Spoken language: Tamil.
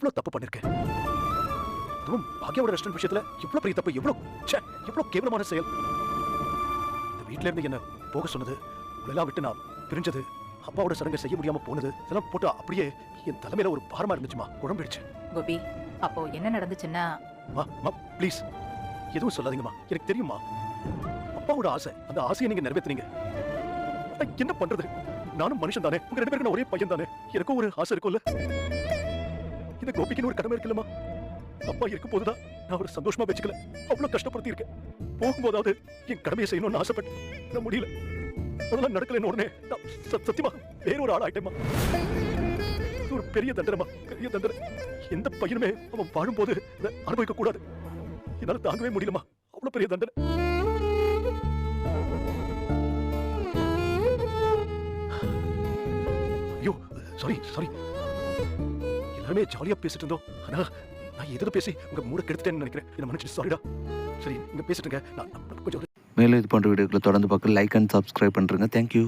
எவ்வளவு தப்பு பண்ணிருக்கேன். அதுவும் பாக்யாவோட ரெஸ்டாரண்ட் விஷயத்துல இவ்வளவு பெரிய தப்பு எவ்வளவு ச்சே எவ்வளவு கேவலமான செயல். இந்த வீட்ல இருந்து என்ன போக சொன்னது உங்களெல்லாம் விட்டு நான் பிரிஞ்சது அப்பாவோட சடங்கை செய்ய முடியாம போனது இதெல்லாம் போட்டு அப்படியே என் தலைமையில ஒரு பாரமா இருந்துச்சுமா குழம்பிடுச்சு. கோபி அப்போ என்ன நடந்துச்சுன்னா? ப்ளீஸ் எதுவும் சொல்லாதீங்கம்மா எனக்கு தெரியுமா அப்பாவோட ஆசை அந்த ஆசையை நீங்க நிறைவேத்துனீங்க. ஆனா என்ன பண்றது? நானும் மனுஷன் தானே உங்க ரெண்டு பேருக்கு ஒரே பையன் தானே எனக்கும் ஒரு ஆசை இருக்கும்ல. இந்த கோபிக்குன்னு ஒரு கடமை இருக்குல்லமா அப்பா இருக்கும் போதுதான் நான் ஒரு சந்தோஷமா வச்சுக்கல. அவ்வளவு கஷ்டப்படுத்தி இருக்கேன் போகும்போதாவது என் கடமையை செய்யணும்னு ஆசைப்பட்டு. நான் முடியல. அதெல்லாம் நடக்கலைன்னு உடனே நான் சத்- சத்தியமா வேற ஒரு ஆள் ஒரு பெரிய தண்டனைமா பெரிய தண்டனை. எந்த பையனுமே அவன் வாழும்போது இதை அனுபவிக்க கூடாது என்னால தாங்கவே முடியலமா அவ்வளவு பெரிய தண்டனை. ஐயோ சாரி சாரி எல்லாருமே ஜாலியா பேசிட்டு இருந்தோம். ஆனா நான் எதிர பேசி உங்க மூட கெடுத்துட்டேன்னு நினைக்கிறேன். என்ன மன்னிச்சு சாரிடா சரி நீங்க பேசிட்டுங்க நான் நான் கொஞ்சம் மேலும் இது போன்ற வீடியோக்களை தொடர்ந்து பார்க்க லைக் அண்ட் சப்ஸ்கிரைப் பண்ணுறேங்க தேங்க்யூ